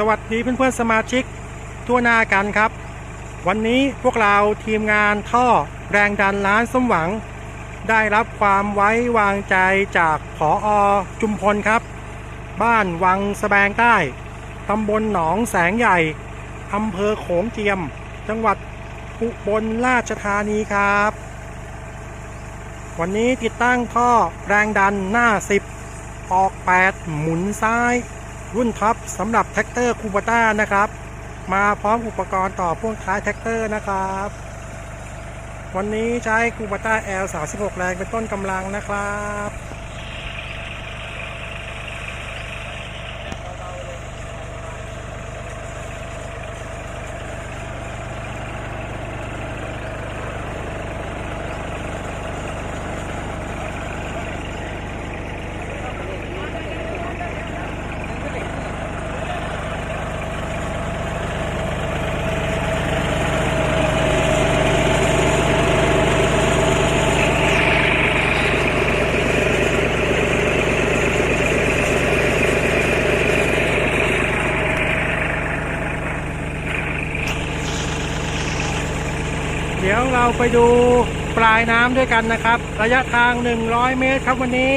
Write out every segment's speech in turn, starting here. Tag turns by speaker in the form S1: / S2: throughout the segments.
S1: สวัสดีเพื่อนๆสมาชิกทั่วหน้ากันครับ วันนี้พวกเราทีมงานท่อแรงดันร้านสมหวัง ได้รับความไว้วางใจจากผออจุมพลครับ บ้านวังสแบงใต้ตำบลหนองแสงใหญ่อำเภอโขงเจียม จังหวัดอุบลราชธานีครับ วันนี้ติดตั้งท่อแรงดันหน้า 10 ออก 8 หมุนซ้าย รุ่นท็อปสำหรับแท็กเตอร์คูปต้านะครับ มาพร้อมอุปกรณ์ต่อพ่วงท้ายแท็กเตอร์นะครับ วันนี้ใช้คูปต้า L 36 แรงเป็นต้นกำลังนะครับ ดี๋ยวเราไปดูปลายน้ำด้วยกันนะครับ ระยะทาง 100 เมตรครับวันนี้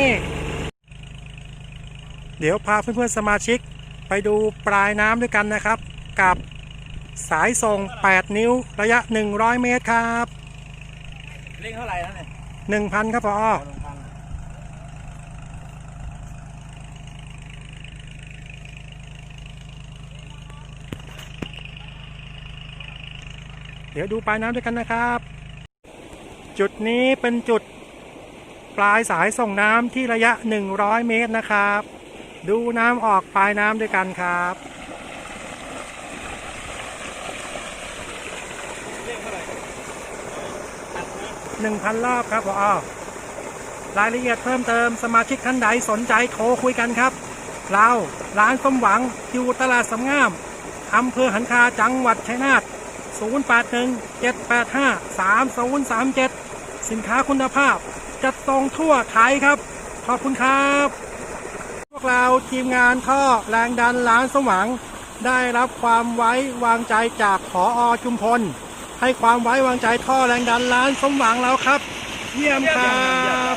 S1: เดี๋ยวพาเพื่อนๆสมาชิกไปดูปลายน้ำด้วยกันนะครับ กับสายส่ง 8 นิ้วระยะ 100 เมตรครับ
S2: เร่งเท่าไหร่แล้วเนี่ย
S1: 1,000 ครับพอ
S2: เดี๋
S1: ยวดูปลายน้ำด้วยกันนะครับ จุดนี้เป็นจุดปลายสายส่งน้ำที่ระยะ 100 เมตรนะครับ ดูน้ำออกปลายน้ำด้วยกันครับ
S2: เร่งเท่าไหร่ตัน
S1: รอบครับพอรายละเอียดเพิ่มเติมสมาชิกท่านใดสนใจโทรคุยกันครับ เราร้านสมหวังอยู่ตลาดสำงามอำเภอหันคาจังหวัดชัยนาท 0817853037 สินค้าคุณภาพ จัดส่งทั่วไทยครับ ขอบคุณครับ พวกเราทีมงานท่อแรงดันร้านสมหวัง ได้รับความไว้วางใจจากขออจุมพล ให้ความไว้วางใจท่อแรงดันร้านสมหวังแล้วครับ เยี่ยมครับ